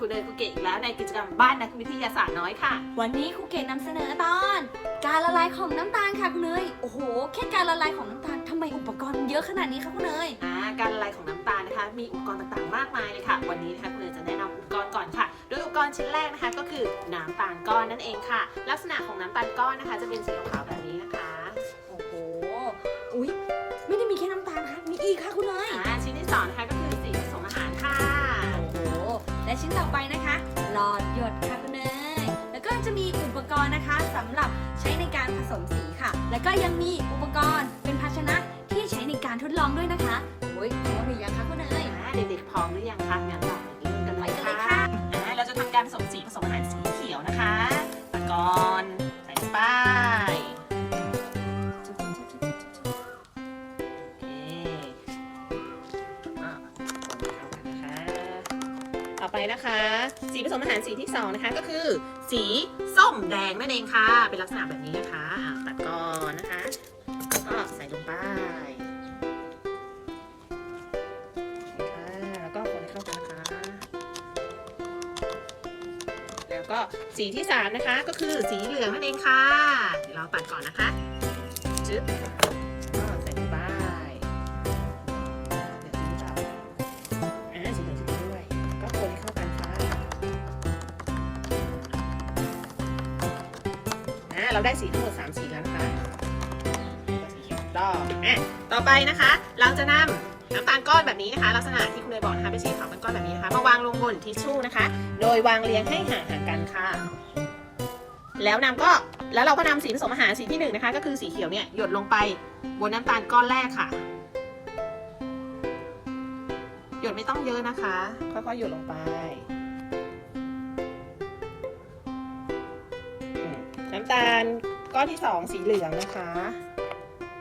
คุณเนยคุเกะอีกแล้วในกิจกรรมบ้านนักวิทยาศาสตร์น้อยค่ะ วันนี้ครูเกดนำเสนอตอน การละลายของน้ำตาลค่ะคุณเนยโอ้โหแค่การละลายของน้ำตาลทำไมอุปกรณ์มันเยอะขนาดนี้คะคุณเนยอ่าการละลายของน้ำตาลนะคะ มีอุปกรณ์ต่างๆ มากมายเลยค่ะ วันนี้นะคะคุณเนยจะแนะนำอุปกรณ์ก่อนค่ะโดยอุปกรณ์ชิ้นแรกนะคะก็คือน้ำตาลก้อนนั่นเองค่ะ ลักษณะของน้ำตาลก้อนนะคะ จะเป็นสีขาวๆแบบนี้นะคะ แล้วก็ยังมีอุปกรณ์เป็นภาชนะที่ใช้ในการทดลองด้วยนะคะโอ้ยพร้อมหรือยังคะคุณเนยอ่าเด็กๆพร้อมหรือยังคะงั้นเราไปเริ่มกันเลยไปกันเลยค่ะค่ะอ่าเราจะทำการผสมสีผสมอาหารสีเขียวนะคะตะกอน นะคะสีผสมอาหารสีที่สองนะคะก็คือสีส้มแดงนั่นเองค่ะ เป็นลักษณะแบบนี้นะคะตัดก่อนนะคะแล้วก็ใส่ลงไปค่ะแล้วก็คนให้เข้ากันนะคะแล้วก็สีที่สามนะคะก็คือสีเหลืองนั่นเองค่ะเดี๋ยวเราตัดก่อนนะคะจึ๊บ เราได้สีทั้งหมดสามสีแล้วนะคะก็สีเขียวต่ออะต่อไปนะคะ เราจะนำน้ำตาลก้อนแบบนี้นะคะ ลักษณะที่คุณเนยบอกนะคะเป็นสีขาวเป็นก้อนแบบนี้นะคะมาวางลงบนทิชชู่นะคะ โดยวางเรียงให้ห่างๆกันค่ะ แล้วนำก็แล้วเราก็นำสีผสมอาหารสีที่หนึ่งนะคะ ก็คือสีเขียวเนี่ยหยดลงไปบนน้ำตาลก้อนแรกค่ะ หยดไม่ต้องเยอะนะคะ ค่อยๆหยดลงไป น้ำตาลก้อนที่สองสีเหลืองนะคะ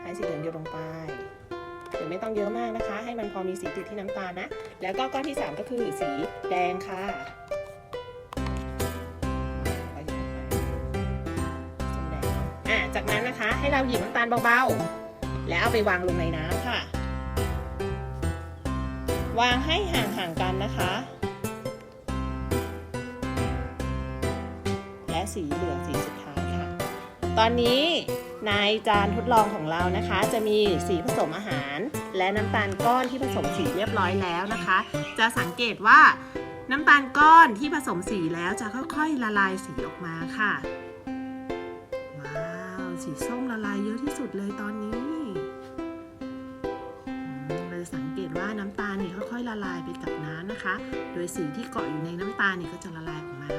ให้สีเหลืองหยดลงไปหยดไม่ต้องเยอะมากนะคะ ให้มันพอมีสีติดที่น้ำตาลนะ แล้วก็ก้อนที่สามก็คือสีแดงค่ะจากนั้นนะคะให้เราหยิบน้ำตาลเบาๆ แล้วเอาไปวางลงในน้ำค่ะ วางให้ห่างๆกันนะคะ และสีเหลืองสีสุด ตอนนี้ในจานทดลองของเรานะคะ จะมีสีผสมอาหาร และน้ำตาลก้อนที่ผสมสีเรียบร้อยแล้วนะคะ จะสังเกตว่าน้ำตาลก้อนที่ผสมสีแล้วจะค่อยๆละลายสีออกมาค่ะ ว้าว สีส้มละลายเยอะที่สุดเลยตอนนี้เราจะสังเกตว่าน้ำตาลเนี่ยค่อยๆละลายไปกับน้ำนะคะ โดยสีที่เกาะอยู่ในน้ำตาลเนี่ยก็จะละลายออกมา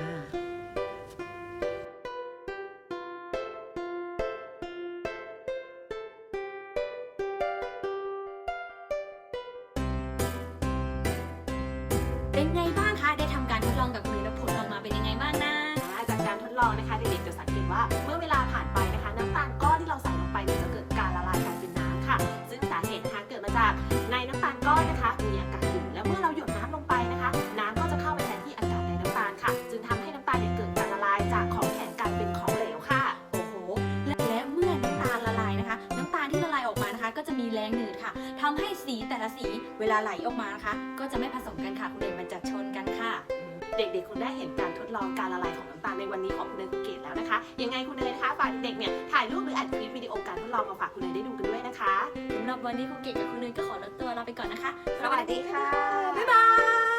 กมานะคะก็จะมีแรงหนืดค่ะทำให้สีแต่ละสีเวลาไหลออกมานะคะ ก็จะไม่ผสมกันค่ะคุณเนยมันจะชนกันค่ะ เด็กๆคุณได้เห็นการทดลองการละลายของน้ำตาลในวันนี้ของคุณเนยคุณเกดแล้วนะคะ ยังไงคุณเนยนะคะฝากเด็กๆเนี่ยถ่ายรูปหรืออัดคลิปวิดีโอการทดลองมาฝากคุณเนยได้ดูกันด้วยนะคะสำหรับวันนี้ครูเกดกับคุณเนยก็ขอลดตัวลาไปก่อนนะคะ สวัสดีค่ะ บ๊ายบาย